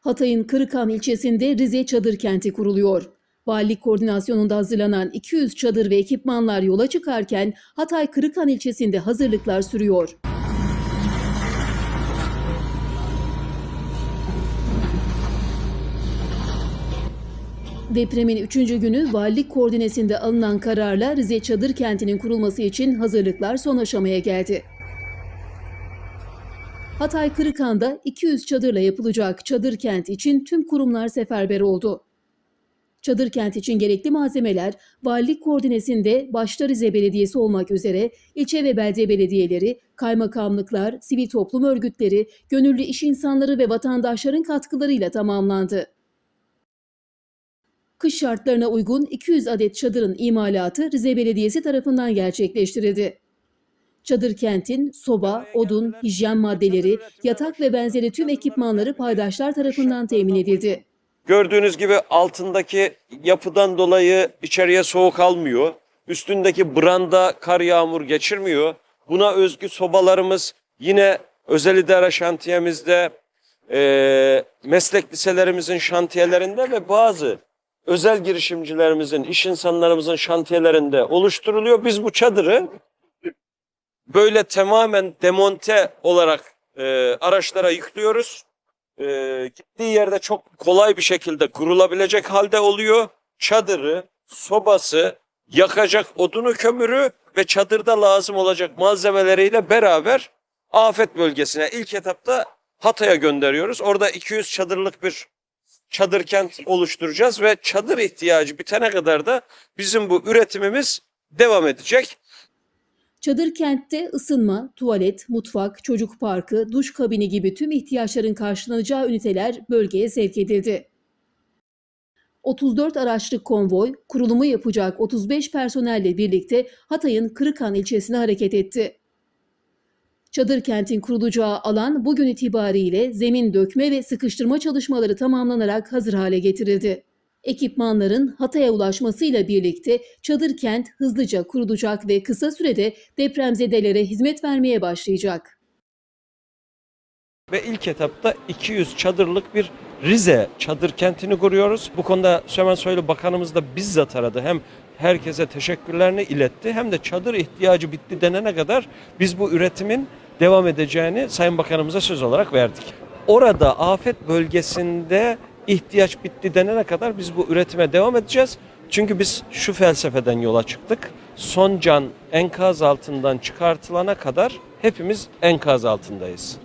Hatay'ın Kırıkhan ilçesinde Rize Çadır Kenti kuruluyor. Valilik koordinasyonunda hazırlanan 200 çadır ve ekipmanlar yola çıkarken Hatay Kırıkhan ilçesinde hazırlıklar sürüyor. Depremin 3. günü valilik koordinesinde alınan kararla Rize Çadır Kenti'nin kurulması için hazırlıklar son aşamaya geldi. Hatay Kırıkhan'da 200 çadırla yapılacak çadır kent için tüm kurumlar seferber oldu. Çadır kent için gerekli malzemeler valilik koordinesinde başta Rize Belediyesi olmak üzere ilçe ve belediye belediyeleri, kaymakamlıklar, sivil toplum örgütleri, gönüllü iş insanları ve vatandaşların katkılarıyla tamamlandı. Kış şartlarına uygun 200 adet çadırın imalatı Rize Belediyesi tarafından gerçekleştirildi. Çadır kentin soba, odun, hijyen maddeleri, yatak ve benzeri tüm ekipmanları paydaşlar tarafından temin edildi. Gördüğünüz gibi altındaki yapıdan dolayı içeriye soğuk almıyor. Üstündeki branda kar yağmur geçirmiyor. Buna özgü sobalarımız yine özel idare şantiyemizde, eee, meslek liselerimizin şantiyelerinde ve bazı özel girişimcilerimizin, iş insanlarımızın şantiyelerinde oluşturuluyor. Biz bu çadırı böyle tamamen demonte olarak eee, araçlara yüklüyoruz e, gittiği yerde çok kolay bir şekilde kurulabilecek halde oluyor. Çadırı, sobası, yakacak odunu kömürü ve çadırda lazım olacak malzemeleriyle beraber afet bölgesine ilk etapta Hatay'a gönderiyoruz. Orada 200 çadırlık bir çadır kent oluşturacağız ve çadır ihtiyacı bitene kadar da bizim bu üretimimiz devam edecek. Çadır kentte ısınma, tuvalet, mutfak, çocuk parkı, duş kabini gibi tüm ihtiyaçların karşılanacağı üniteler bölgeye sevk edildi. 34 araçlık konvoy, kurulumu yapacak 35 personelle birlikte Hatay'ın Kırıkhan ilçesine hareket etti. Çadır kentin kurulacağı alan bugün itibariyle zemin dökme ve sıkıştırma çalışmaları tamamlanarak hazır hale getirildi. Ekipmanların Hatay'a ulaşmasıyla birlikte çadır kent hızlıca kurulacak ve kısa sürede depremzedelere hizmet vermeye başlayacak. Ve ilk etapta 200 çadırlık bir Rize çadır kentini kuruyoruz. Bu konuda Süleyman Soylu Bakanımız da bizzat aradı. Hem herkese teşekkürlerini iletti hem de çadır ihtiyacı bitti denene kadar biz bu üretimin devam edeceğini Sayın Bakanımıza söz olarak verdik. Orada afet bölgesinde ihtiyaç bitti denene kadar biz bu üretime devam edeceğiz. Çünkü biz şu felsefeden yola çıktık. Son can enkaz altından çıkartılana kadar hepimiz enkaz altındayız.